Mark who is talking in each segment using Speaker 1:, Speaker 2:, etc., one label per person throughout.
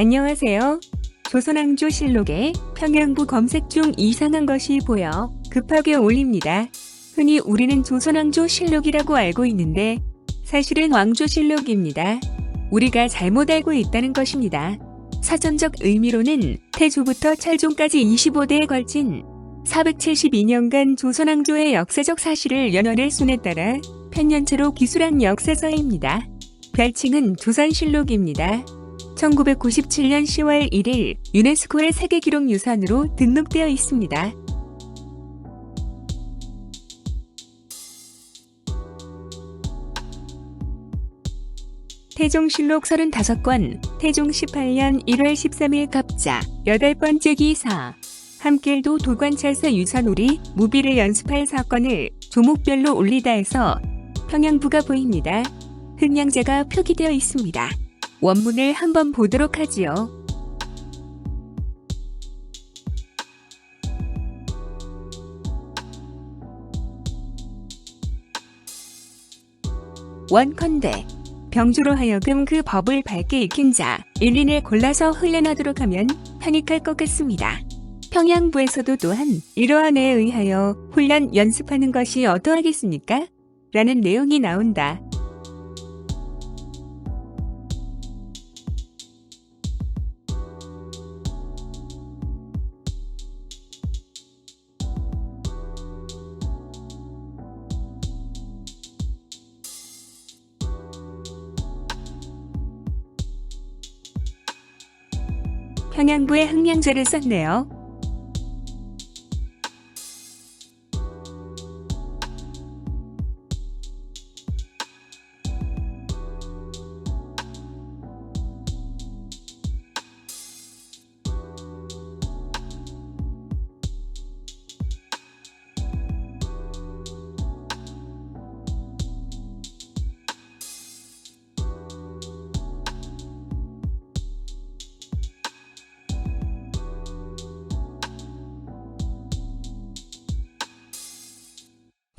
Speaker 1: 안녕하세요. 조선왕조 실록에 평양부 검색 중 이상한 것이 보여 급하게 올립니다. 흔히 우리는 조선왕조 실록이라고 알고 있는데 사실은 왕조 실록입니다. 우리가 잘못 알고 있다는 것입니다. 사전적 의미로는 태조부터 찰종까지 25대에 걸친 472년간 조선왕조의 역사적 사실을 연월의 순에 따라 편년체로 기술한 역사서입니다. 별칭은 조선실록입니다. 1997년 10월 1일 유네스코의 세계기록 유산으로 등록되어 있습니다. 태종실록 35권, 태종 18년 1월 13일 갑자, 여덟 번째 기사, 함길도 도관찰사 유산우리 무비를 연습할 사건을 조목별로 올리다 해서 평양부가 보입니다. 흑량제가 표기되어 있습니다. 원문을 한번 보도록 하지요. 원컨대 병주로 하여금 그 법을 밝게 익힌 자 1인을 골라서 훈련하도록 하면 편익할 것 같습니다. 평양부에서도 또한 이러한 에 의하여 훈련 연습하는 것이 어떠하겠습니까? 라는 내용이 나온다. 평양부에 항량제를 썼네요.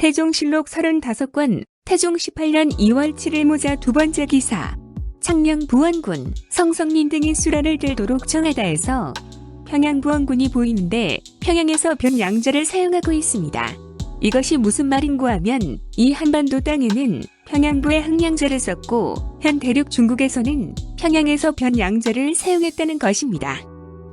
Speaker 1: 태종실록 35권, 태종 18년 2월 7일 모자 두 번째 기사, 창녕 부원군, 성성민 등이 수라를 들도록 정하다 해서 평양 부원군이 보이는데 평양에서 변 양자를 사용하고 있습니다. 이것이 무슨 말인고 하면 이 한반도 땅에는 평양부에 항량자를 썼고 현 대륙 중국에서는 평양에서 변 양자를 사용했다는 것입니다.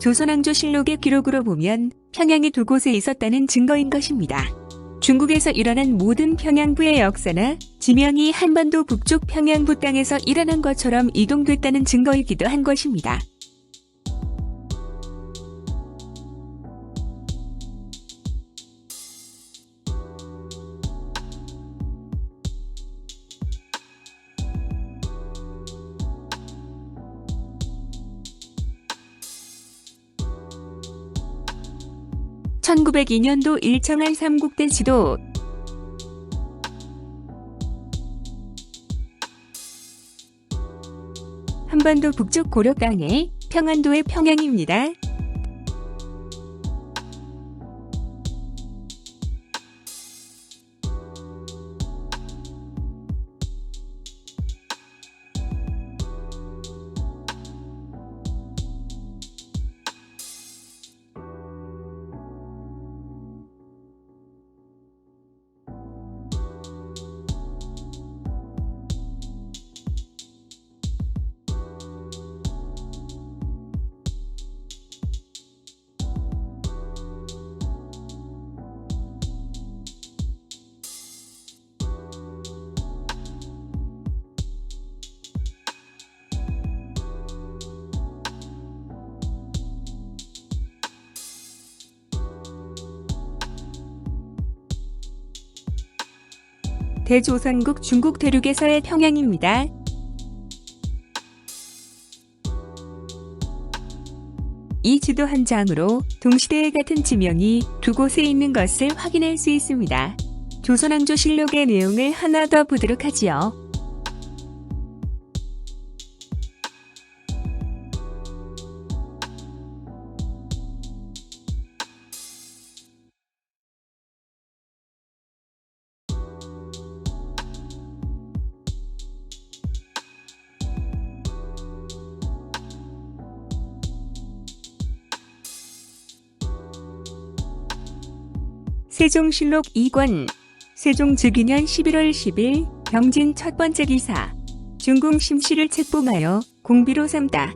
Speaker 1: 조선왕조실록의 기록으로 보면 평양이 두 곳에 있었다는 증거인 것입니다. 중국에서 일어난 모든 평양부의 역사나 지명이 한반도 북쪽 평양부 땅에서 일어난 것처럼 이동됐다는 증거이기도 한 것입니다. (1902년도) 일청한 삼국대 지도 한반도 북쪽 고려 땅의 평안도의 평양입니다. 대조선국 중국 대륙에서의 평양입니다. 이 지도 한 장으로 동시대에 같은 지명이 두 곳에 있는 것을 확인할 수 있습니다. 조선왕조 실록의 내용을 하나 더 보도록 하지요. 세종실록 2권 세종 즉위년 11월 10일 병진 첫 번째 기사 중궁 심씨를 책봉하여 공비로 삼다.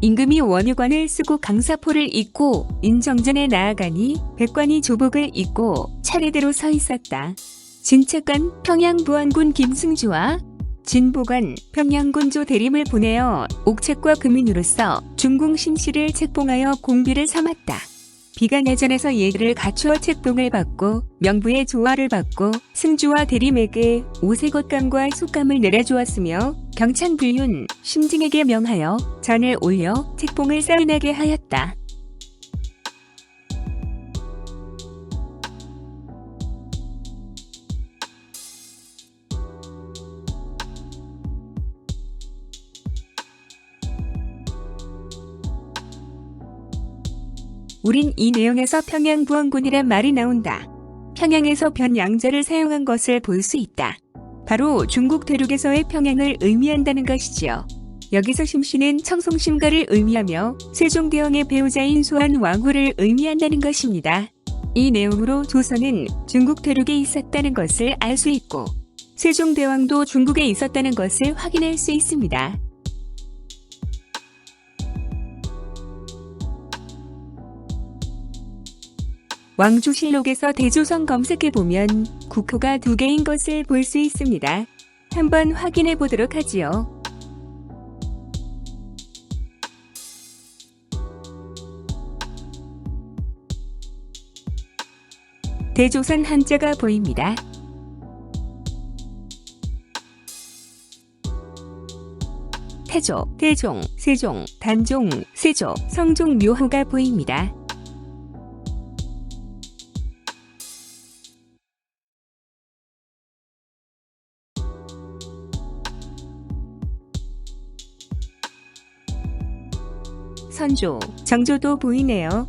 Speaker 1: 임금이 원유관을 쓰고 강사포를 입고 인정전에 나아가니 백관이 조복을 입고 차례대로 서 있었다. 진책관 평양부안군 김승주와 진보관 평양군조 대림을 보내어 옥책과 금인으로서 중궁 심씨를 책봉하여 공비를 삼았다. 비가 내전에서 예를 갖추어 책봉을 받고 명부의 조화를 받고 승주와 대림에게 오색옷감과 속감을 내려주었으며 경창불륜 심증에게 명하여 잔을 올려 책봉을 사인하게 하였다. 우린 이 내용에서 평양부원군이란 말이 나온다. 평양에서 변양자를 사용한 것을 볼 수 있다. 바로 중국 대륙에서의 평양을 의미한다는 것이지요. 여기서 심씨는 청송심가를 의미하며 세종대왕의 배우자인 소한 왕후를 의미한다는 것입니다. 이 내용으로 조선은 중국 대륙에 있었다는 것을 알 수 있고 세종대왕도 중국에 있었다는 것을 확인할 수 있습니다. 왕조실록에서 대조선 검색해보면 국호가 두 개인 것을 볼 수 있습니다. 한번 확인해 보도록 하지요. 대조선 한자가 보입니다. 태조, 대종, 세종, 단종, 세조, 성종 묘호가 보입니다. 선조, 정조도 보이네요.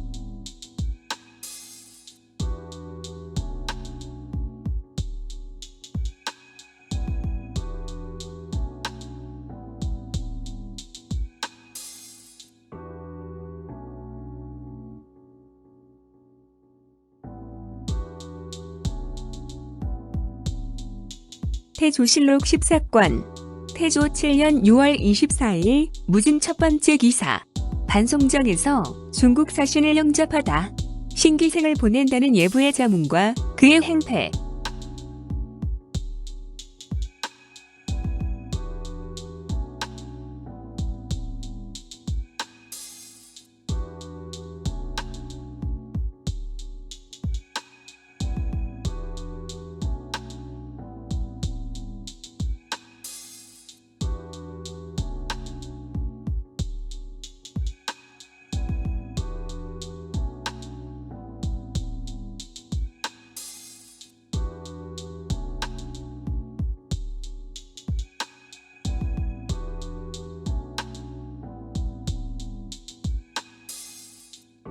Speaker 1: 태조실록 14권 태조 7년 6월 24일 무진 첫 번째 기사 반송정에서 중국 사신을 영접하다. 신기생을 보낸다는 예부의 자문과 그의 행패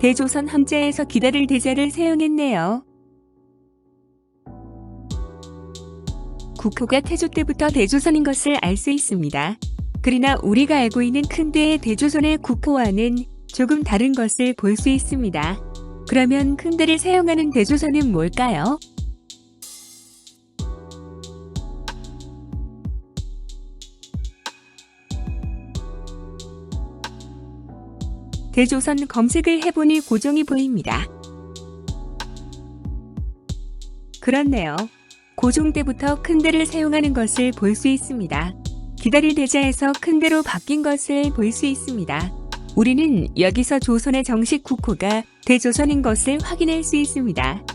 Speaker 1: 대조선 함자에서 기다릴 대자를 사용했네요. 국호가 태조 때부터 대조선인 것을 알 수 있습니다. 그러나 우리가 알고 있는 큰 데의 대조선의 국호와는 조금 다른 것을 볼 수 있습니다. 그러면 큰 데를 사용하는 대조선은 뭘까요? 대조선 검색을 해보니 고종이 보입니다. 그렇네요. 고종 때부터 큰 데를 사용하는 것을 볼 수 있습니다. 기다릴 대자에서 큰 데로 바뀐 것을 볼 수 있습니다. 우리는 여기서 조선의 정식 국호가 대조선인 것을 확인할 수 있습니다.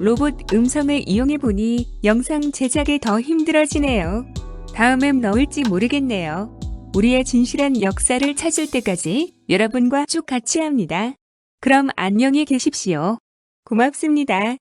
Speaker 1: 로봇 음성을 이용해 보니 영상 제작이 더 힘들어지네요. 다음엔 넣을지 모르겠네요. 우리의 진실한 역사를 찾을 때까지 여러분과 쭉 같이 합니다. 그럼 안녕히 계십시오. 고맙습니다.